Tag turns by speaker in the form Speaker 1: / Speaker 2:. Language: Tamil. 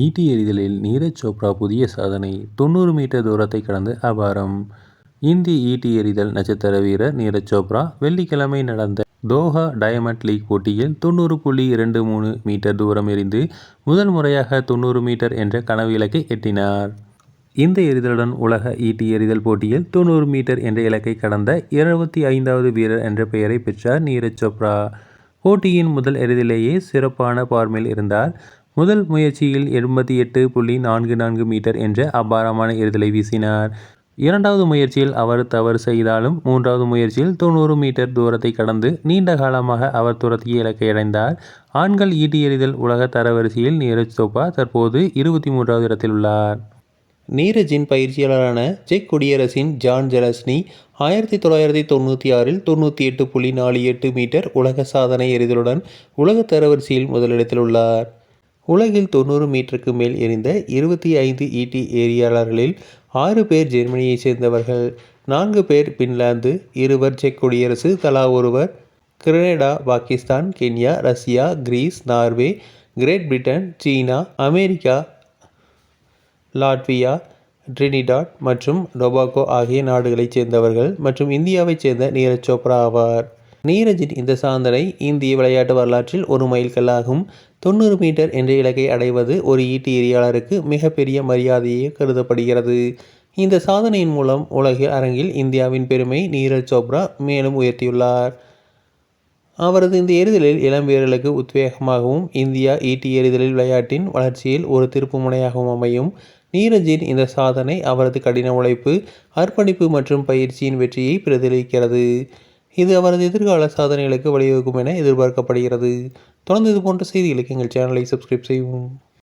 Speaker 1: ஈட்டி எறிதலில் நீரஜ் சோப்ரா புதிய சாதனை தொண்ணூறு மீட்டர் தூரத்தை கடந்து அபாரம். இந்திய ஈட்டி எறிதல் நட்சத்திர வீரர் நீரஜ் சோப்ரா வெள்ளிக்கிழமை நடந்த தோஹா டயமண்ட் லீக் போட்டியில் தொண்ணூறு புள்ளி இரண்டு மூணு மீட்டர் தூரம் எறிந்து முதல் முறையாக தொண்ணூறு மீட்டர் என்ற கனவு இலக்கை எட்டினார். இந்த எறிதலுடன் உலக ஈட்டி எறிதல் போட்டியில் தொண்ணூறு மீட்டர் என்ற இலக்கை கடந்த இருபத்தி ஐந்தாவது வீரர் என்ற பெயரை பெற்றார் நீரஜ் சோப்ரா. போட்டியின் முதல் எறிதலேயே சிறப்பான பார்மில் இருந்தார். முதல் முயற்சியில் எண்பத்தி எட்டு புள்ளி நான்கு நான்கு மீட்டர் என்ற அபாரமான எறிதலை வீசினார். இரண்டாவது முயற்சியில் அவர் தவறு செய்தாலும் மூன்றாவது முயற்சியில் தொண்ணூறு மீட்டர் தூரத்தை கடந்து நீண்ட காலமாக அவர் துரத்திய இலக்கை அடைந்தார். ஆண்கள் ஈட்டி எறிதல் உலக தரவரிசையில் நீரஜ் சோப்ரா தற்போது இருபத்தி மூன்றாவது இடத்தில் உள்ளார். நீரஜின் பயிற்சியாளரான செக் குடியரசின் ஜான் ஜெலஸ்னி ஆயிரத்தி தொள்ளாயிரத்தி தொண்ணூற்றி ஆறில் தொண்ணூற்றி எட்டு புள்ளி நாலு எட்டு மீட்டர் உலக சாதனை எறிதலுடன் உலக தரவரிசையில் முதலிடத்தில் உள்ளார். உலகில் தொண்ணூறு மீட்டருக்கு மேல் எரிந்த இருபத்தி ஐந்து ஈட்டி ஏரியாளர்களில் ஆறு பேர் ஜெர்மனியைச் சேர்ந்தவர்கள் நான்கு பேர் பின்லாந்து இருவர் செக் குடியரசு தலா ஒருவர் Canada Pakistan Kenya Russia Greece Norway Great Britain China America Latvia Trinidad மற்றும் டொபாகோ ஆகிய நாடுகளைச் சேர்ந்தவர்கள் மற்றும் இந்தியாவைச் சேர்ந்த நீரஜ் சோப்ரா ஆவார். நீரஜின் இந்த சாதனை இந்திய விளையாட்டு வரலாற்றில் ஒரு மைல்கல்லாகும். தொண்ணூறு மீட்டர் என்ற இலக்கை அடைவது ஒரு ஈட்டி எறியாளருக்கு மிகப்பெரிய மரியாதையே கருதப்படுகிறது. இந்த சாதனையின் மூலம் உலக அரங்கில் இந்தியாவின் பெருமை நீரஜ் சோப்ரா மேலும் உயர்த்தியுள்ளார். அவரது இந்த எறிதலில் இளம் வீரர்களுக்கு உத்வேகமாகவும் இந்தியா ஈட்டி எறிதலில் விளையாட்டின் வளர்ச்சியில் ஒரு திருப்பு முனையாகவும் அமையும். நீரஜின் இந்த சாதனை அவரது கடின உழைப்பு அர்ப்பணிப்பு மற்றும் பயிற்சியின் வெற்றியை பிரதிபலிக்கிறது. இது அவரது எதிர்கால சாதனைகளுக்கு வழிவகுக்கும் என எதிர்பார்க்கப்படுகிறது. தொடர்ந்து இது போன்ற செய்திகளுக்கு எங்கள் சேனலை சப்ஸ்கிரைப் செய்வோம்